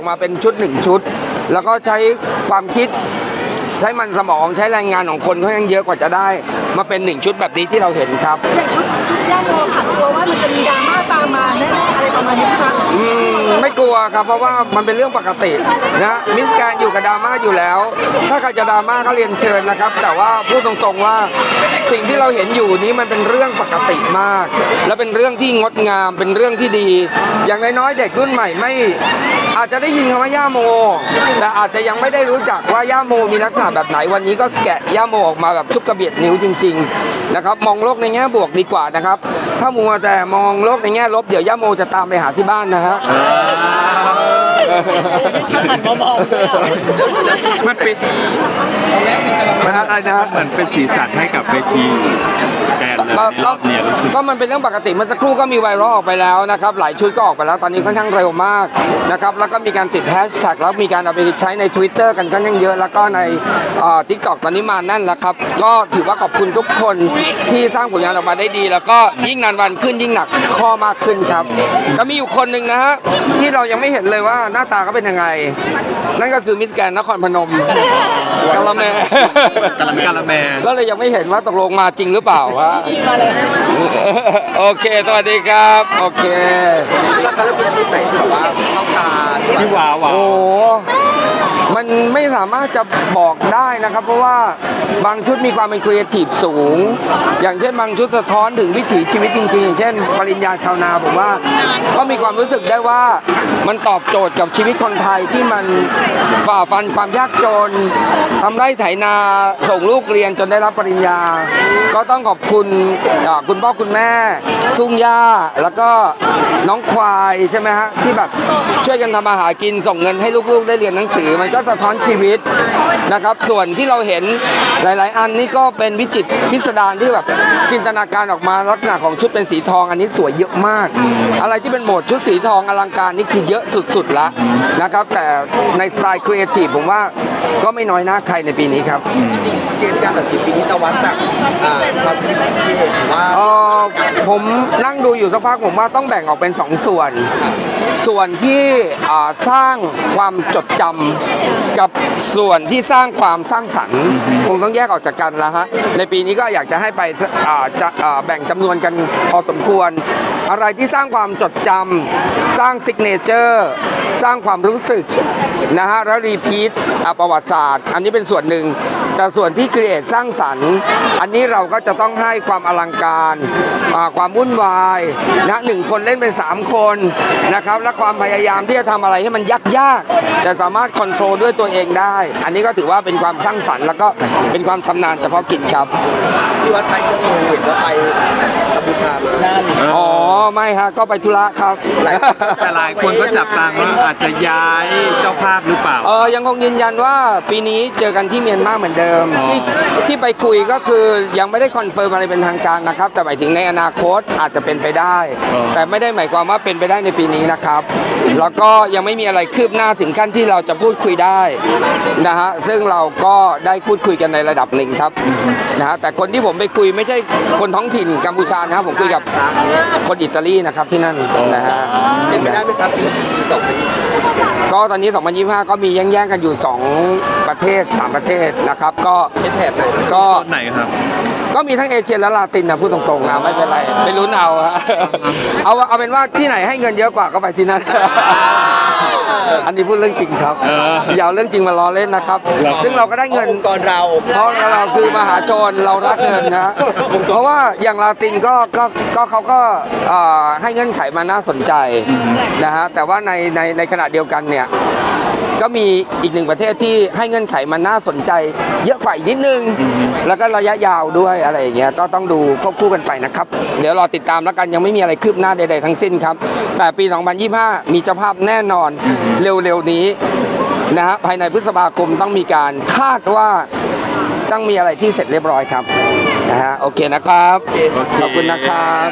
อกมาเป็นชุดหนึ่งชุด แล้วก็ใช้ความคิด ใช้มันสมองใช้แรงงานของคนค่อนข้างเยอะกว่าจะได้ มาเป็นหนึ่งชุดแบบนี้ที่เราเห็นครับอย่างชุดชุดย่าโมค่ะกลัวว่ามันจะมีดราม่าตามมาแน่ๆอะไรประมาณนี้นะคะอืมไม่กลัวครับเพราะว่ามันเป็นเรื่องปกตินะมิสแกนอยู่กับดราม่าอยู่แล้ว ถ้าใครจะดราม่าก็เรียนเชิญนะครับ แต่ว่าพูดตรงๆว่าสิ่งที่เราเห็นอยู่นี้มันเป็นเรื่องปกติมาก และเป็นเรื่องที่งดงามเป็นเรื่องที่ดี อย่างน้อยๆเด็กรุ่นใหม่ไม่ อาจจะได้ยินคำว่าย่าโม แต่อาจจะยังไม่ได้รู้จักว่าย่าโมมีลักษณะแบบไหนวันนี้ก็แกะย่าโมออกมาแบบทุกกระเบียดนิ้วจริง ๆ นะครับ มองโลกในแง่บวกดีกว่านะครับ ถ้ามัวแต่มองโลกในแง่ลบเดี๋ยวย่าโมจะตามไปหาที่บ้านนะฮะ หันมามองเลยอะมันเป็นนะฮะอะไรนะเหมือนเป็นสีสันให้กับเวทีแกนเลยก็ในรอบเนี่ยรู้สึกก็มันเป็นเรื่องปกติเมื่อสักครู่ก็มีไวรัลออกไปแล้วนะครับ หลายชุดก็ออกไปแล้วตอนนี้ค่อนข้างเร็วมากนะครับแล้วก็มีการติดแฮชแท็กแล้วมีการเอาไปใช้ใน Twitter กันค่อนข้างเยอะ แล้วก็ในทิกตอกตอนนี้มาแน่นแล้วครับ ก็ถือว่าขอบคุณทุกคนที่สร้างผลงานออกมาได้ดี แล้วก็ยิ่งนานวันขึ้นยิ่งหนักข้อมากขึ้นครับแล้วมีอยู่คนหนึ่งนะฮะที่เรายังไม่เห็นเลยว่าหน้าตาเขาเป็นยังไง นั่นก็คือมิสแกนนครพนมกาละแมกาละแมกาละแมก็เลยยังไม่เห็นว่าตกลงมาจริงหรือเปล่าวะมาเลยโอเค สวัสดีครับ โอเคแล้วก็เป็นชุดไหนที่แบบว่าเข้าตาที่ว้าวว้าโอ้วโห มันไม่สามารถจะบอกได้นะครับ เพราะว่าบางชุดมีความเป็นครีเอทีฟสูง อย่างเช่นบางชุดสะท้อนถึงวิถีชีวิตจริงๆอย่างเช่น ปริญญาชาวนาผมว่าก็มีความรู้สึกได้ว่ามันตอบโจทย์กับชีวิตคนไทยที่มันฝ่าฟันความยากจนทำไร่ไถนาส่งลูกเรียนจนได้รับปริญญา ก็ต้องขอบคุณคุณพ่อคุณแม่ ทุ่งหญ้าแล้วก็น้องควายใช่ไหมฮะที่แบบช่วยกันทำมาหากินส่งเงินให้ลูกๆ ได้เรียนหนังสือมันก็สะท้อนชีวิตนะครับ ส่วนที่เราเห็นหลาย ๆ อันนี่ก็เป็นวิจิตรพิสดารที่แบบจินตนาการออกมาลักษณะของชุดเป็นสีทอง อันนี้สวยเยอะมาก อะไรที่เป็นโหมดชุดสีทองอลังการนี่คือเยอะสุด ๆ ละนะครับ แต่ในสไตล์ครีเอทีฟผมว่าก็ไม่น้อยหน้าใครในปีนี้ครับเกณฑ์การตัดสินปีนี้จะวัดจากอ่าความคิดของพี่เอกหรือว่าเอ่อผมนั่งดูอยู่สักพักผมว่าต้องแบ่งออกเป็นสองส่วน ส่วนที่อ่าสร้างความจดจำกับส่วนที่สร้างความสร้างสรรค์คงต้องแยกออกจากกันแล้วฮะในปีนี้ก็อยากจะให้ไปอ่าจะอ่าแบ่งจำนวนกันพอสมควร อะไรที่สร้างความจดจำสร้างซิกเนเจอร์สร้างความรู้สึกนะฮะแล้วรีพีทประวัติศาสตร์ อันนี้เป็นส่วนหนึ่ง แต่ส่วนที่ครีเอทสร้างสรรค์ อันนี้เราก็จะต้องให้ความอลังการอ่าความวุ่นวายนะหนึ่งคนเล่นเป็น 3 คนนะครับ และความพยายามที่จะทำอะไรให้มันยากยากๆแต่สามารถคอนโทรลด้วยตัวเองได้ อันนี้ก็ถือว่าเป็นความสร้างสรรค์แล้วก็เป็นความชำนาญเฉพาะกิจครับ ที่วัดไทยก็มีเห็นว่าไปกัมพูชามา อ๋อ ไม่ฮะ ก็ไปธุระครับ แต่หลายคนก็จับตามว่าอาจจะย้ายเจ้าภาพหรือเปล่า เออยังคงยืนยันว่าปีนี้เจอกันที่เมียนมาเหมือนเดิม อ๋อ ที่ที่ไปคุยก็คือยังไม่ได้คอนเฟิร์มอะไรเป็นทางการนะครับ แต่หมายถึงในอนาคตอาจจะเป็นไปได้แต่ไม่ได้หมายความว่าเป็นไปได้ในปีนี้นะครับ แล้วก็ยังไม่มีอะไรคืบหน้าถึงขั้นที่เราจะพูดคุยได้นะฮะซึ่งเราก็ได้พูดคุยกันในระดับหนึ่งครับนะฮะแต่คนที่ผมไปคุยไม่ใช่คนท้องถิ่นกัมพูชานะครับผมคุยกับคนอิตาลีนะครับที่นั่นนะฮะเป็นไปได้ไหมครับปีสองพันก็ตอนนี้ 2025 ก็มีแย่งๆกันอยู่ 2 ประเทศ 3 ประเทศนะครับ ก็เป็นแถบไหนก็โซนไหนครับก็มีทั้งเอเชียและลาตินนะพูดตรงๆนะไม่เป็นไรไม่ลุ้นเอาฮะเอาเอาเป็นว่าที่ไหนให้เงินเยอะกว่าก็ไปที่นั่น อันนี้พูดเรื่องจริงครับเอออย่าเอาเรื่องจริงมาล้อเล่นนะครับเราซึ่งเราก็ได้เงิน องค์กรเรา เพราะเราคือมหาชนเรารักเงินนะฮะเพราะว่าอย่างลาตินก็ก็ก็เขาก็เอ่อให้เงื่อนไขมาน่าสนใจนะฮะแต่ว่าในในในขณะเดียวกันเนี่ยก็มีอีกหนึ่งประเทศที่ให้เงื่อนไขมันน่าสนใจ เยอะกว่าอีกนิดนึง แล้วก็ระยะยาวด้วยอะไรอย่างเงี้ยก็ต้องดูควบคู่กันไปนะครับ เดี๋ยวรอติดตามแล้วกันยังไม่มีอะไรคืบหน้าใดๆทั้งสิ้นครับแต่ปี 2025 มีเจ้าภาพแน่นอนเร็วๆนี้นะฮะภายในพฤษภาคมต้องมีการคาดว่าต้องมีอะไรที่เสร็จเรียบร้อยครับนะฮะโอเคนะครับโอเคขอบคุณนะครับ